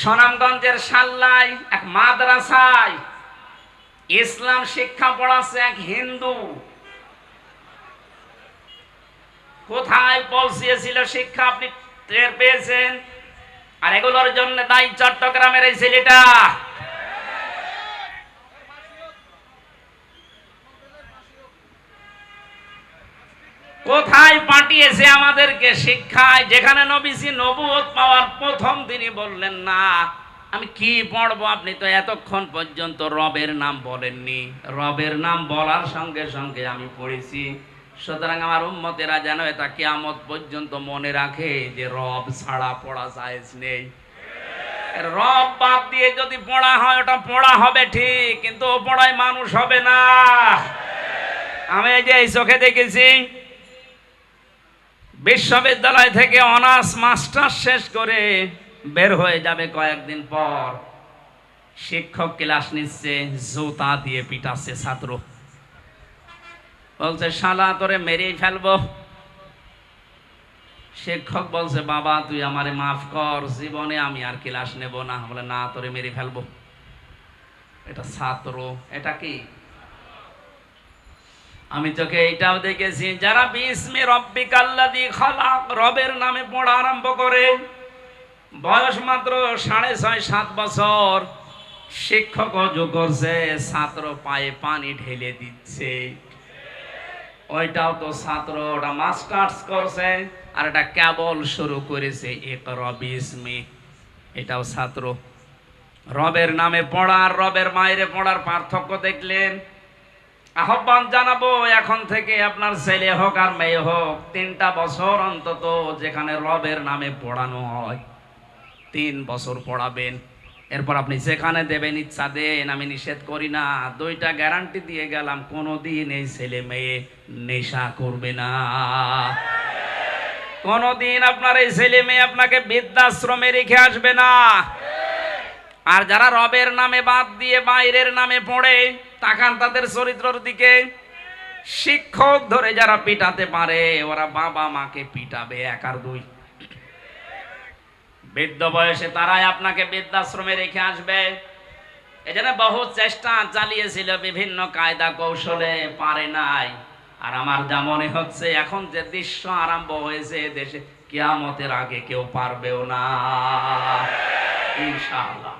সুনামগঞ্জের সাল্লায় এক মাদ্রাসায় ইসলাম শিক্ষা পড়াচ্ছে এক হিন্দু। কোথায় পৌঁছিয়েছিল শিক্ষা আপনি টের পেয়েছেন? আর এগুলোর জন্য দায়ী চট্টগ্রামের এই ছেলেটা। কোথায় পাঠিয়েছে আমাদেরকে শিক্ষায়? যেখানে নবীজি নবুয়ত পাওয়ার প্রথম তিনি বললেন, না, আমি কি পড়ব আপনি তো এতক্ষণ পর্যন্ত রবের নাম বলেননি। রবের নাম বলার সঙ্গে সঙ্গে আমি পড়েছি। সুতরাং আমার উম্মতেরা যেন এটা কিয়ামত পর্যন্ত মনে রাখে যে রব ছাড়া পড়া জায়েজ নেই। রব বাদ দিয়ে যদি পড়া হয়, ওটা পড়া হবে ঠিক, কিন্তু ও পড়ায় মানুষ হবে না। আমি যে এই চোখে দেখেছি বিশ্ববিদ্যালয় থেকে অনার্স মাস্টার শেষ করে বের হয়ে যাবে কয়েকদিন পর। শিক্ষক ক্লাস নিচ্ছে, জুতা দিয়ে পিটাচ্ছে ছাত্র। বলছে, শালা, তোরে মেরেই ফেলব। শিক্ষক বলছে, বাবা, তুই আমারে মাফ কর, জীবনে আমি আর ক্লাস নেব না। বলে, না, তোরে মেরে ফেলব। এটা ছাত্র, এটা কি? আমি তোকে এইটাও দেখেছি, যারা বিস্মে রব্বিকাল্লাদি খালাক, রবের নামে পড়া আরম্ভ করে, বয়স মাত্র সাড়ে ছয়, সাত বছর, শিক্ষক করছে, ছাত্র পায়ে পানি ঢেলে দিচ্ছে। ওইটাও তো ছাত্র, ওটা মাস্টার্স করছে, আর এটা কেবল শুরু করেছে এক রবিস্মি এটাও ছাত্র। রবের নামে পড়ার রবের মায়েরে পড়ার পার্থক্য দেখলেন। আহ্বান জানাব এখন থেকে আপনার ছেলে হোক আর মেয়ে হোক, তিনটা বছর অন্তত যেখানে রবের নামে পড়ানো হয়, তিন বছর পড়াবেন। এরপর আপনি যেখানে দেবেন, ইচ্ছা দেন, আমি নিষেধ করি না। দুইটা গ্যারান্টি দিয়ে গেলাম কোনো দিন এই ছেলে মেয়ে নেশা করবে না। কোনোদিন আপনার এই ছেলে মেয়ে আপনাকে বৃদ্ধাশ্রমে রেখে আসবে না। আর যারা রবের নামে বাদ দিয়ে বাইরের নামে পড়ে তাকান তাদের চরিত্রের দিকে। শিক্ষক ধরে যারা পিটাতে পারে, ওরা বাবা মাকে পিটাবে এক আর দুই। বৃদ্ধ বয়সে তারাই আপনাকে বৃদ্ধাশ্রমে রেখে আসবে। এজন্য বহু চেষ্টা চালিয়েছিল, বিভিন্ন কায়দা কৌশলে পারে নাই। আর আমার যা মনে হচ্ছে, এখন যে দৃশ্য আরম্ভ হয়েছে, দেশে কিয়ামতের আগে কেউ পারবেও না। ইনশাআল্লাহ।